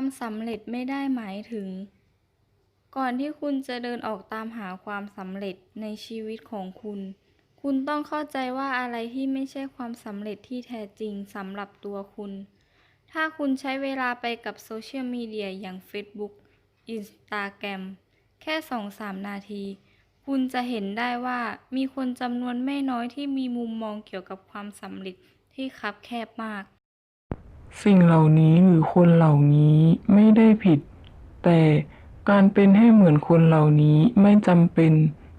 ความสำเร็จไม่ได้หมายถึง ก่อนที่คุณจะเดินออกตามหาความสำเร็จในชีวิตของคุณ คุณต้องเข้าใจว่าอะไรที่ไม่ใช่ความสำเร็จที่แท้จริงสำหรับตัวคุณ ถ้าคุณใช้เวลาไปกับโซเชียลมีเดียอย่าง Facebook Instagram แค่ 2-3 นาที คุณจะเห็นได้ว่ามีคนจำนวนไม่น้อยที่มีมุมมองเกี่ยวกับความสำเร็จที่คับแคบมาก สิ่งเหล่านี้หรือคนเหล่านี้ไม่ได้ผิด แต่การเป็นให้เหมือนคนเหล่านี้ไม่จำเป็น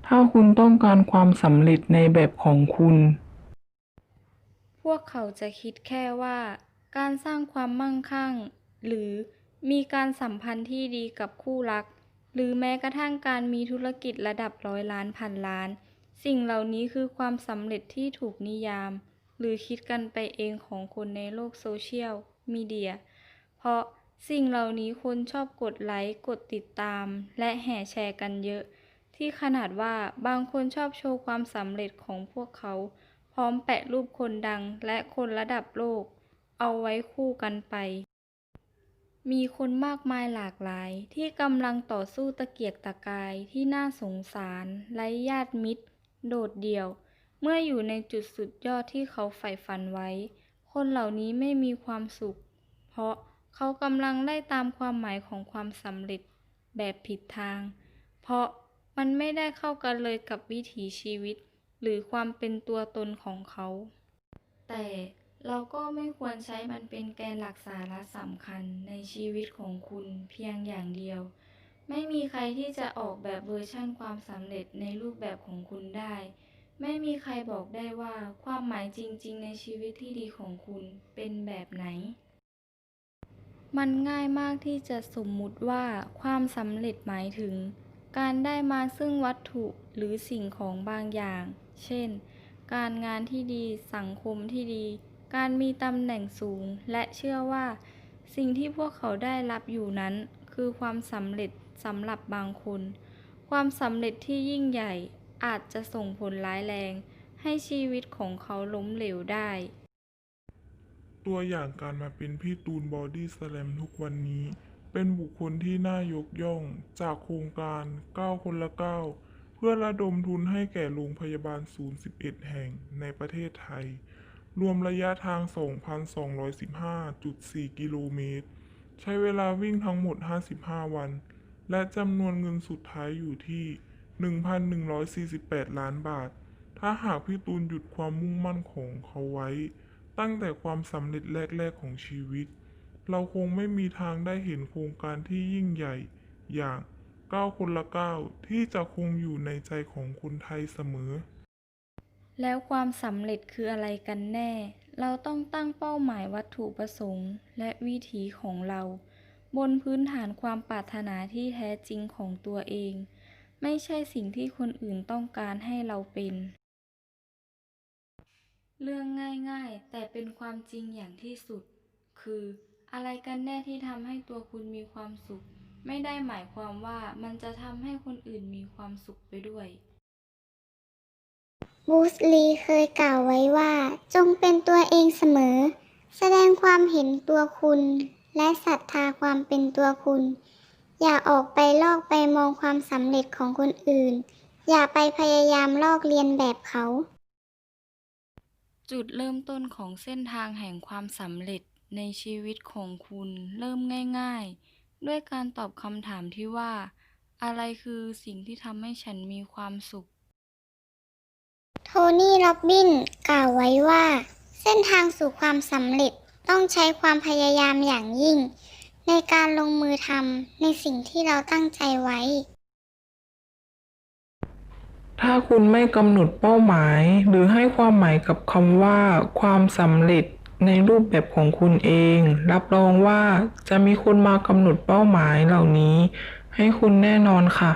ถ้าคุณต้องการความสำเร็จในแบบของคุณ พวกเขาจะคิดแค่ว่า การสร้างความมั่งคั่ง หรือมีการสัมพันธ์ที่ดีกับคู่รัก หรือแม้กระทั่งการมีธุรกิจระดับร้อยล้านพันล้าน สิ่งเหล่านี้คือความสำเร็จที่ถูกนิยาม หรือคิดกันไปเองของคนในโลกโซเชียลมีเดีย เพราะสิ่งเหล่านี้คนชอบกดไลค์ กดติดตาม และแห่แชร์กันเยอะ ที่ขนาดว่าบางคนชอบโชว์ความสำเร็จของพวกเขา พร้อมแปะรูปคนดังและคนระดับโลก เอาไว้คู่กันไป มีคนมากมายหลากหลาย ที่กำลังต่อสู้ตะเกียกตะกายที่น่าสงสารไร้ญาติมิตร โดดเดี่ยว เมื่ออยู่ในจุดสุดยอดที่เขาใฝ่ฝันไว้ คนเหล่านี้ไม่มีความสุข เพราะเขากำลังไล่ตามความหมายของความสำเร็จแบบผิดทาง เพราะมันไม่ได้เข้ากันเลยกับวิถีชีวิต หรือความเป็นตัวตนของเขา แต่เราก็ไม่ควรใช้มันเป็นแกนหลักสาระสำคัญในชีวิตของคุณเพียงอย่างเดียว ไม่มีใครที่จะออกแบบเวอร์ชั่นความสำเร็จในรูปแบบของคุณได้ ไม่มีใครบอกได้ว่าความหมายจริง ๆ ในชีวิตที่ดีของคุณเป็นแบบไหน มันง่ายมากที่จะสมมุติว่าความสำเร็จหมายถึง การได้มาซึ่งวัตถุหรือสิ่งของบางอย่าง เช่น การงานที่ดี สังคมที่ดี การมีตำแหน่งสูง และเชื่อว่า สิ่งที่พวกเขาได้รับอยู่นั้น คือความสำเร็จสำหรับบางคน ความสำเร็จที่ยิ่งใหญ่ อาจจะส่งผลร้ายแรง ให้ชีวิตของเขาล้มเหลวได้ ตัวอย่างการมาเป็นพี่ตูนบอดี้สแลมทุกวันนี้ เป็นบุคคลที่น่ายกย่อง จากโครงการ 9 คนละ 9 เพื่อระดมทุนให้แก่โรงพยาบาลศูนย์11 แห่งในประเทศไทย รวมระยะทาง 2,215.4 กิโลเมตร ใช้เวลาวิ่งทั้งหมด 55 วัน และจำนวนเงินสุดท้ายอยู่ที่ 1,148 ล้านบาท ถ้าหากพี่ตูนหยุดความมุ่งมั่นของเขาไว้ ตั้งแต่ความสำเร็จแรก ๆ ของชีวิต เราคงไม่มีทางได้เห็นโครงการที่ยิ่งใหญ่ อย่าง9คนละ9ที่จะคงอยู่ในใจของคนไทยเสมอ แล้วความสำเร็จคืออะไรกันแน่ เราต้องตั้งเป้าหมายวัตถุประสงค์ และวิถีของเรา บนพื้นฐานความปรารถนาที่แท้จริงของตัวเอง ไม่ใช่สิ่งที่คนอื่นต้องการให้เราเป็น เรื่องง่ายๆ แต่เป็นความจริงอย่างที่สุด คืออะไรกันแน่ที่ทำให้ตัวคุณมีความสุข ไม่ได้หมายความว่ามันจะทำให้คนอื่นมีความสุขไปด้วยบูสลีเคยกล่าวไว้ว่า จงเป็นตัวเองเสมอ แสดงความเห็นตัวคุณ และศรัทธาความเป็นตัวคุณ อย่าออกไปลอกไปมองความสำเร็จของคนอื่น อย่าไปพยายามลอกเลียนแบบเขา จุดเริ่มต้นของเส้นทางแห่งความสำเร็จในชีวิตของคุณเริ่มง่ายๆ ด้วยการตอบคำถามที่ว่า อะไรคือสิ่งที่ทำให้ฉันมีความสุข โทนี่โรบบินกล่าวไว้ว่า เส้นทางสู่ความสำเร็จต้องใช้ความพยายามอย่างยิ่ง ในการลงมือทำในสิ่งที่เราตั้งใจไว้ ถ้าคุณไม่กำหนดเป้าหมาย หรือให้ความหมายกับคำว่า ความสำเร็จในรูปแบบของคุณเอง รับรองว่าจะมีคนมากำหนดเป้าหมายเหล่านี้ ให้คุณแน่นอนค่ะ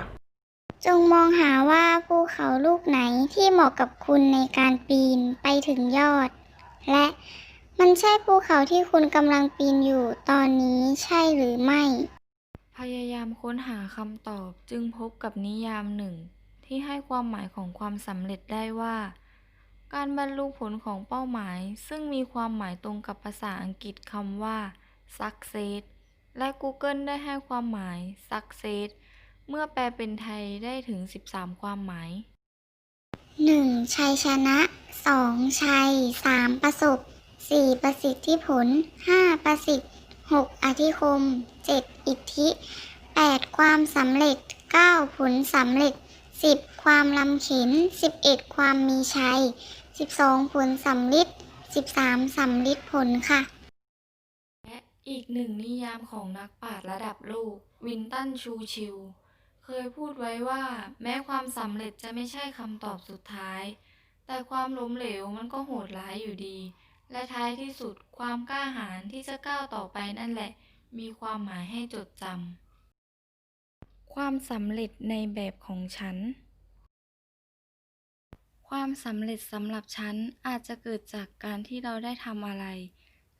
จงมองหาว่าภูเขาลูกไหนที่เหมาะกับคุณในการปีนไปถึงยอด และ มันใช่ภูเขาที่คุณกำลังปีนอยู่ตอนนี้ใช่หรือไม่ พยายามค้นหาคำตอบจึงพบกับนิยามหนึ่ง ที่ให้ความหมายของความสำเร็จได้ว่า การบรรลุผลของเป้าหมาย ซึ่งมีความหมายตรงกับภาษาอังกฤษคำว่า success และ Google ได้ให้ความหมาย success เมื่อแปลเป็นไทยได้ถึง 13 ความหมาย 1. ชัยชนะ 2. ชัย 3. ประสบ 4. ประสิทธิผล 5. ประสิทธิ 6. อธิคม 7. อิทธิ 8. ความสำเร็จ 9. ผลสำเร็จ 10. ความลำเข็น 11. ความมีชัย 12. ผลสำลิด 13. สำลิดผลค่ะ และอีกหนึ่งนิยามของนักปราชญ์ระดับโลก วินตันชูชิลเคยพูดไว้ว่า แม้ความสำเร็จจะไม่ใช่คำตอบสุดท้าย แต่ความล้มเหลวมันก็โหดร้ายอยู่ดี และท้ายที่สุดความกล้าหาญที่จะก้าวต่อไปนั่นแหละ มีความหมายให้จดจำ ความสำเร็จในแบบของฉัน ความสำเร็จสำหรับฉันอาจจะเกิดจากการที่เราได้ทำอะไร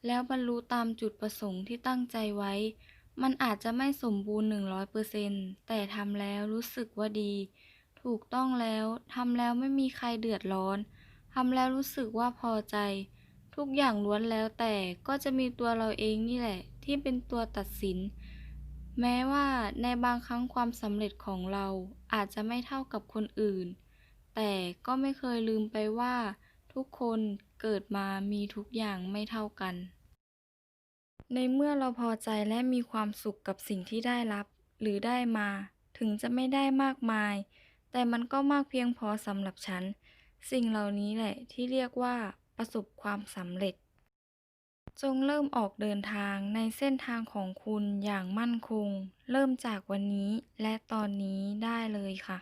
แล้วบรรลุตามจุดประสงค์ที่ตั้งใจไว้ มันอาจจะไม่สมบูรณ์ 100%แต่ทำแล้วรู้สึกว่าดี ถูกต้องแล้วทำแล้วไม่มีใครเดือดร้อนทำแล้วรู้สึกว่าพอใจ ทุกอย่างล้วนแล้วแต่ก็จะมีตัวเราเองนี่แหละ ที่เป็นตัวตัดสิน แม้ว่าในบางครั้งความสำเร็จของเราอาจจะไม่เท่ากับคนอื่น แต่ก็ไม่เคยลืมไปว่า ทุกคนเกิดมามีทุกอย่างไม่เท่ากัน ในเมื่อเราพอใจและมีความสุขกับสิ่งที่ได้รับ หรือได้มา ถึงจะไม่ได้มากมาย แต่มันก็มากเพียงพอสำหรับฉัน สิ่งเหล่านี้แหละที่เรียกว่า ประสบความสำเร็จ จงเริ่มออกเดินทางในเส้นทางของคุณอย่างมั่นคง เริ่มจากวันนี้และตอนนี้ได้เลยค่ะ